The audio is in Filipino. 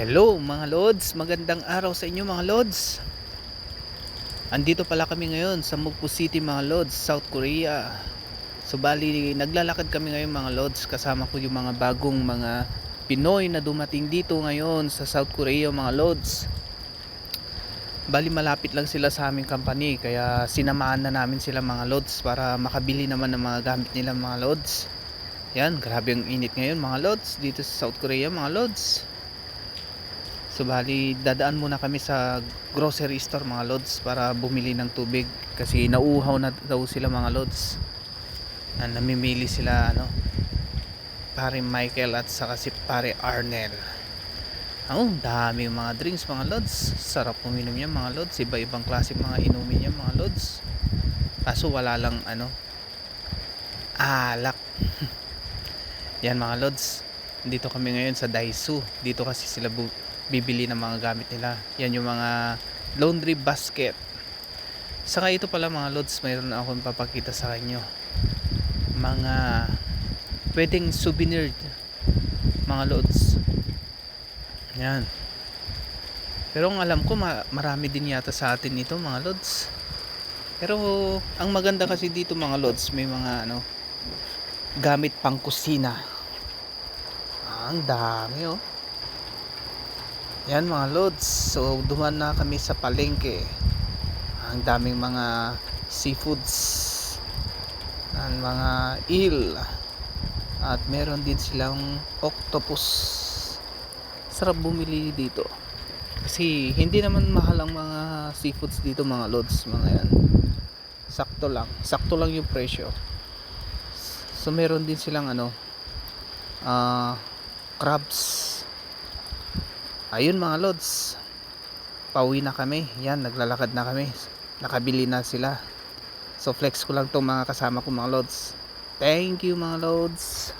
Hello mga Lods, magandang araw sa inyo mga Lods. Andito pala kami ngayon sa Mugpo City mga Lods, South Korea. So bali, naglalakad kami ngayon mga Lods Kasama ko yung mga bagong mga Pinoy na dumating dito ngayon sa South Korea mga Lods. Bali malapit lang sila sa aming company Kaya sinamahan na namin sila mga Lods Para makabili naman ng mga gamit nila mga Lods. Yan, grabe ang init ngayon mga Lods Dito sa South Korea mga Lods So bali dadaan muna kami sa grocery store mga lods para bumili ng tubig kasi nauuhaw na daw sila mga lods. Na namimili sila ano pare Michael at saka si pare Arnel. Oh, dami mga drinks mga lods. Sarap uminom yan mga lods. Iba-ibang klase mga inumin yan mga lods. Kaso wala lang ano alak. yan mga lods. Dito kami ngayon sa Daisu. Dito kasi sila bu- bibili ng mga gamit nila. Yan yung mga laundry basket. Saka ito pala mga lods, mayroon akong papakita sa inyo. Mga pwedeng souvenir mga lods. Yan. Pero ang alam ko ma- marami din yata sa atin ito mga lods. Pero ang maganda kasi dito mga lods, may mga ano gamit pang kusina. Ah, ang dami oh. Yan mga lods. So duman na kami sa palengke. Ang daming mga seafoods. Ang mga eel. At meron din silang octopus. Sarap bumili dito. Kasi hindi naman mahal ang mga seafoods dito mga lods. Mga yan. Sakto lang. Sakto lang yung presyo. So meron din silang ano ah crabs ayun mga lods. Pauwi na kami. Yan naglalakad na kami. Nakabili na sila. So flex ko lang tong mga kasama ko mga lods. Thank you mga lods